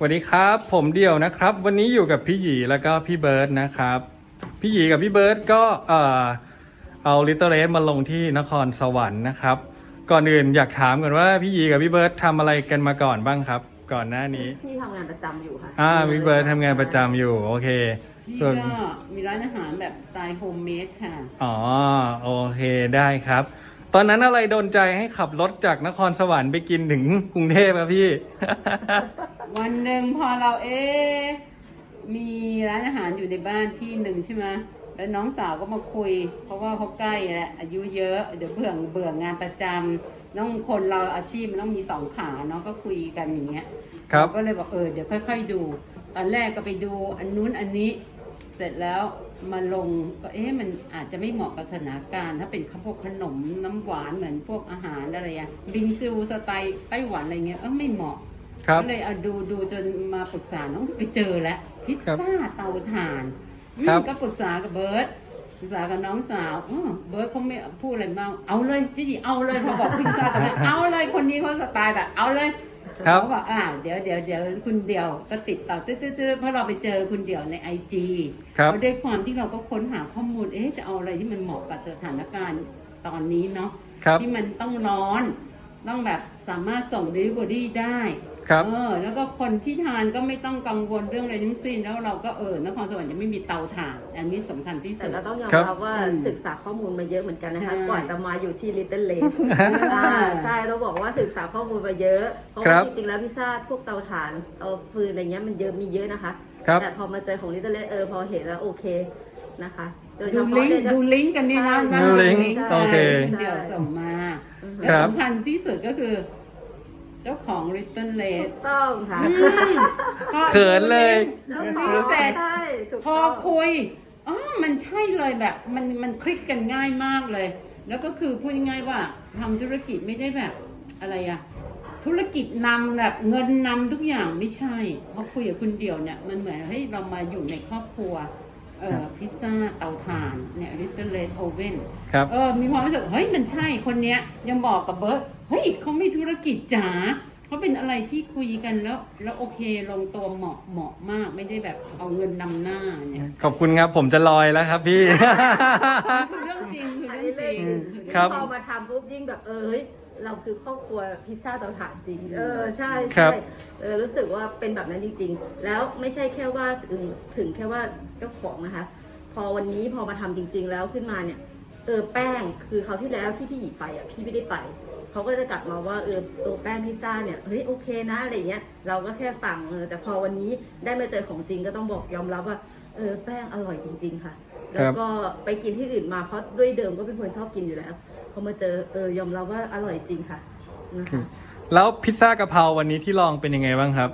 วัสดีครับ ผมเดี่ยวนะครับ วันนี้อยู่กับพี่หยีแล้วก็พี่เบิร์ดนะครับ พี่หยีกับพี่เบิร์ดก็เอ่อเอาลิตเติ้ลเรสมาลงที่นครสวรรค์นะครับ ก่อนอื่นอยากถามก่อนว่าพี่หยีกับพี่เบิร์ดทำอะไรกันมาก่อนบ้างครับ ก่อนหน้านี้พี่ทำงานประจำอยู่ค่ะอ่าพี่เบิร์ดทำงานประจำอยู่โอเคพี่ส่วนก็มีร้านอาหารแบบสไตล์โฮมเมดค่ะ อ๋อโอเคได้ครับ ตอนนั้นอะไรโดนใจให้ขับรถจากนครสวรรค์ไปกินถึงกรุงเทพครับพี่ วันหนึ่งพอเราเอ๊ะมีร้านอาหารอยู่ในบ้านที่หนึ่งใช่ไหมแล้วน้องสาวก็มาคุย เพราะว่าเขาใกล้แล้วอายุเยอะเดี๋ยวเบื่อเบื่องานประจำน้องคนเราอาชีพมันต้องมีสองขาเนาะก็คุยกันอย่างเงี้ยครับเาก็เลยบอกเออเดี๋ยวค่อย ๆ ดู ตอนแรกก็ไปดูอันนู้นอันนี้ เสร็จแล้ว มาลงก็เอ๊ะมันอาจจะไม่เหมาะกับสถานการณ์ ถ้าเป็นข้าวพวกขนมน้ำหวานเหมือนพวกอาหารอะไรอะบิงซูสไตล์ไต้หวันอะไรเงี้ยเออไม่เหมาะครับก็เลยเอาดูดูจนมาปรึกษาน้องไปเจอแล้วพิซครับซ่าเตาถ่านอืมครับก็ปรึกษากับเบิร์ตปรึกษากับน้องสาวออเบิร์ตเขาไม่พูดอะไรมากเอาเลยจีจีเอาเลยพอบอกพิซซ่าตอนนั้นเอาเลยคนนี้เขาสไตล์แบบเอาเลย ครับ เขาบอกอ่าเดี๋ยวเดี๋ยวเดี๋ยวคุณเดียวก็ติดต่อตื้อๆๆเพราะเราไปเจอคุณเดียวในไอจีครับด้วยความที่เราก็ค้นหาข้อมูลเอ๊ะจะเอาอะไรที่มันเหมาะกับสถานการณ์ตอนนี้เนาะครับ ที่มันต้องร้อน ต้องแบบสามารถส่ง delivery ได้ครับ เออ แล้วก็คนที่ทานก็ไม่ต้องกังวลเรื่องอะไรทั้งสิ้น แล้วเราก็เออนครสวรรค์ยังไม่มีเตาถ่าน อันนี้สำคัญที่แต่สุด เราต้องยอมครับรับว่าอืมศึกษาข้อมูลมาเยอะเหมือนกันนะคะ ใช่ ก่อนจะมาอยู่ที่ Little l a อ่าใช่เราบอกว่าศึกษาข้อมูลมาเยอะ เพราะครัว่าบจริงๆแล้วพิซซ่าพวกเตาถ่านเตาฟืนอะไรเงี้ยมันเยอะมีเยอะนะคะ ครับ แต่พอมาเจอของ Little l a เออพอเห็นแล้วโอเค นะคะ โดยเฉดูพาะลิงเนี่ยก์จะดูลิงก์กันนี่นะใช่นะดูลิงก์ก์โอเคณเดียวส่งมาอือฮึและครับ สำคัญที่สุดก็คือ เจ้าของ Little l a ถูกต้องค่ะ เขินเลยดูลิงก์เสร็จ ใช่ถูกพอต้อง คุยอ๋อมันใช่เลยแบบ มันมันคลิกกันง่ายมากเลย แล้วก็คือพูดง่ายๆว่าทำธุรกิจไม่ได้แบบอะไรอะธุรกิจนำแบบเงินนำทุกอย่างไม่ใช่พอคุยกับคุณเดียวเนี่ย มันเหมือนให้ยเรามาอยู่ในครอบครัว เอ่อพิซซ่าเตาถ่านเนี่ยลิตเติ้ลเลนโอเว่นครับ เออมีความรู้สึกเฮ้ยมันใช่คนเนี้ยยังบอกกับเบิร์ตเฮ้ยเขาไม่ธุรกิจจ๋าเขาเป็นอะไรที่คุยกันแล้ว แล้วโอเคลงตัวเหมาะเหมาะมากไม่ได้แบบเอาเงินนำหน้าเนี่ยขอบคุณครับ ผมจะลอยแล้วครับพี่ คือเรื่องจริงคืออันเรื่นี้องจเรื่ริองงจริง ครับ พอมาทำปุ๊บยิ่งแบบเออเฮ้ย เราคือครอบครัวพิซซ่าเตาถ่านจริง เออใช่ครัใช่บ เออรู้สึกว่าเป็นแบบนั้นจริง ๆ แล้วไม่ใช่แค่ว่าถึงถึงแค่ว่าเจ้าของนะคะ พอวันนี้พอมาทำจริง ๆ แล้วขึ้นมาเนี่ย เออแป้งคือเขาวที่แล้วที่พี่หยีไปอะพี่ไม่ได้ไป เขาก็จะกลับมาว่าเออตัวแป้งพิซซ่าเนี่ยเฮ้ยโอเคนะอะไรเงี้ยเราก็แค่ฟังเออแต่พอวันนี้ได้มาเจอของจริงก็ต้องบอกยอมรับว่าเออแป้งอร่อยจริง ๆ ค่ะ แล้วก็ไปกินที่อื่นมาเพราะด้วยเดิมก็เป็นคนชอบกินอยู่แล้ว พอมาเจอเออยอมรับว่าอร่อยจริงค่ะนะคะแล้วพิซซ่ากะเพราวันนี้ที่ลองเป็นยังไงบ้างครับ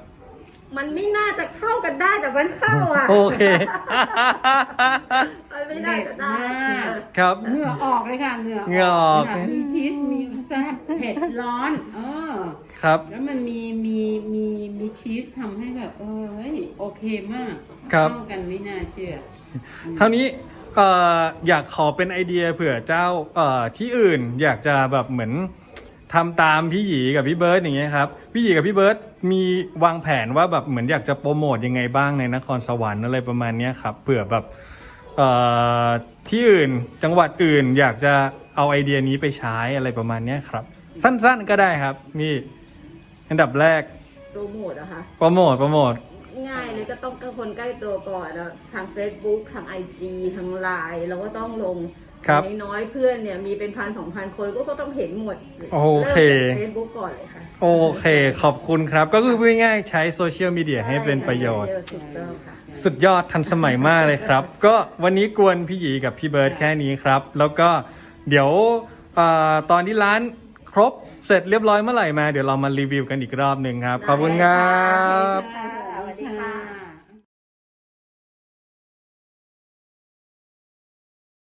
มันไม่น่าจะเข้ากันได้แต่มันเข้าอะโอเค มันไม่น่าจะได้เด็ดมากครับ เหงื่อออกเลยค่ะเหงื่อเหงื่อออก ค่ะมีชีสมีแซ่บเผ็ดร้อน เออ ครับแล้วมันมีมีมีมีชีสทำให้แบบเออเฮ้ยโอเคมากครับ เข้ากันไม่น่าเชื่อ เท่านี้ เอ่ออยากขอเป็นไอเดียเผื่อเจ้าเอ่อที่อื่นอยากจะแบบเหมือนทำตามพี่หยีกับพี่เบิร์ดอย่างเงี้ยครับพี่หยีกับพี่เบิร์ดมีวางแผนว่าแบบเหมือนอยากจะโปรโมทยังไงบ้างในนครสวรรค์อะไรประมาณเนี้ยครับเผื่อแบบเอ่อที่อื่นจังหวัดอื่นอยากจะเอาไอเดียนี้ไปใช้อะไรประมาณเนี้ยครับ สั้นๆก็ได้ครับนี่อันดับแรก โปรโมทนะคะ โปรโมทโปรโมทง่ายเลย ก็ต้องกับคนใกล้ตัวก่อนแล้วทาง Facebook ทาง IG ทางไลน์เราก็ต้องลงครับอย่างน้อยๆเพื่อนเนี่ยมีเป็นพันสองพันคนก็ก็ต้องเห็นหมดโอเคเฟซบุ๊กก่อนเลยค่ะโอเค ขอบคุณครับ ก็คือพูดง่ายๆใช้โซเชียลมีเดียให้เป็นประโยชน์ ถูกต้องค่ะ สุดยอดทันสมัยมากเลยครับ ก็วันนี้กวนพี่หยีกับพี่เบิร์ดแค่นี้ครับ แล้วก็เดี๋ยวเออตอนที่ร้านครบเสร็จเรียบร้อยเมื่อไหร่มา เดี๋ยวเรามารีวิวกันอีกรอบหนึ่งครับ ขอบคุณครับ ได้ค่ะ